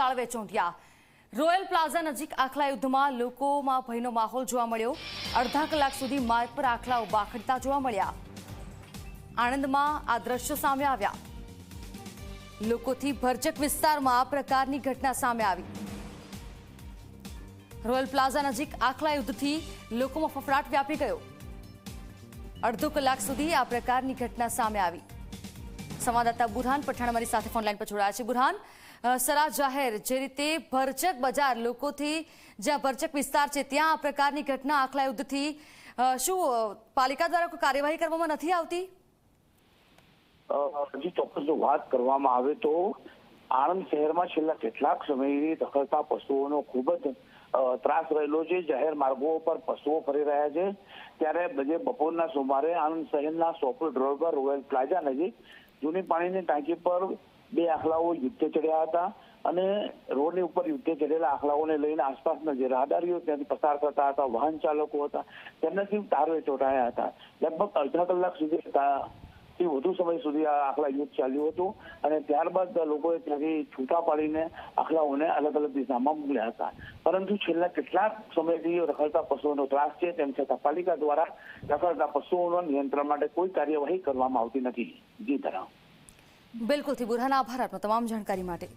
તાળવે ચોંટ્યા royal plaza નજીક આખલા યુદ્ધમાં લોકોમાં ભયનો માહોલ જોવા મળ્યો. અડધા કલાક સુધી માર્ગ પર આખલાઓ બાખડતા જોવા મળ્યા. આણંદમાં આ દ્રશ્યો સામે આવ્યા. લોકોથી ભરચક વિસ્તારમાં આ પ્રકારની ઘટના સામે આવી. રોયલ પ્લાઝા નજીક આખલા યુદ્ધથી લોકોમાં ફફડાટ વ્યાપી ગયો. અડધો કલાક સુધી આ પ્રકારની ઘટના સામે આવી. સંવાદદાતા બુરહાન પઠાણ અમારી સાથે ફોનલાઈન પર જોડાયા છે. બુરહાન સરા જાહેર જે રીતે ભરચક બજાર લોકોથી, જ્યાં ભરચક વિસ્તાર છે, ત્યાં આ પ્રકારની ઘટના આખલા યુદ્ધથી શું પાલિકા દ્વારા કોઈ કાર્યવાહી કરવામાં નથી આવતી? હજી ચોક્કસ જો વાત કરવામાં આવે તો આણંદ શહેરમાં છેલ્લા કેટલાક સમયથી રખડતા પશુઓનો ખૂબ જ ત્રાસ રહેલો છે. જાહેર માર્ગો પર પશુઓ ફરી રહ્યા છે. ત્યારે બજે બપોરના સોમવારે આણંદ શહેરના સોપર રોડ પર રોયલ પ્લાઝા નજીક જૂની પાણીની ટાંકી પર બે આખલાઓ યુદ્ધે ચડ્યા હતા અને રોડની ઉપર યુદ્ધે ચડેલા આખલાઓને લઈને આસપાસના જે રાહદારીઓ ત્યાંથી પસાર થતા હતા, વાહન ચાલકો હતા તેમનાથી તારવે ચોંટાયા હતા. લગભગ અડધા કલાક સુધી થી વધુ સમય સુધી આ આખલા યુદ્ધ ચાલ્યું હતું અને ત્યારબાદ લોકોએ ત્યાંથી છૂટા પાડીને આખલાઓને અલગ અલગ દિશામાં મોકલ્યા હતા. પરંતુ છેલ્લા કેટલાક સમયથી રખડતા પશુઓનો ત્રાસ છે, તેમ છતાં પાલિકા દ્વારા રખડતા પશુઓના નિયંત્રણ માટે કોઈ કાર્યવાહી કરવામાં આવતી નથી. જી ધરાવ બિલકુલથી બુરહાના, આભાર આપનો તમામ જાણકારી માટે.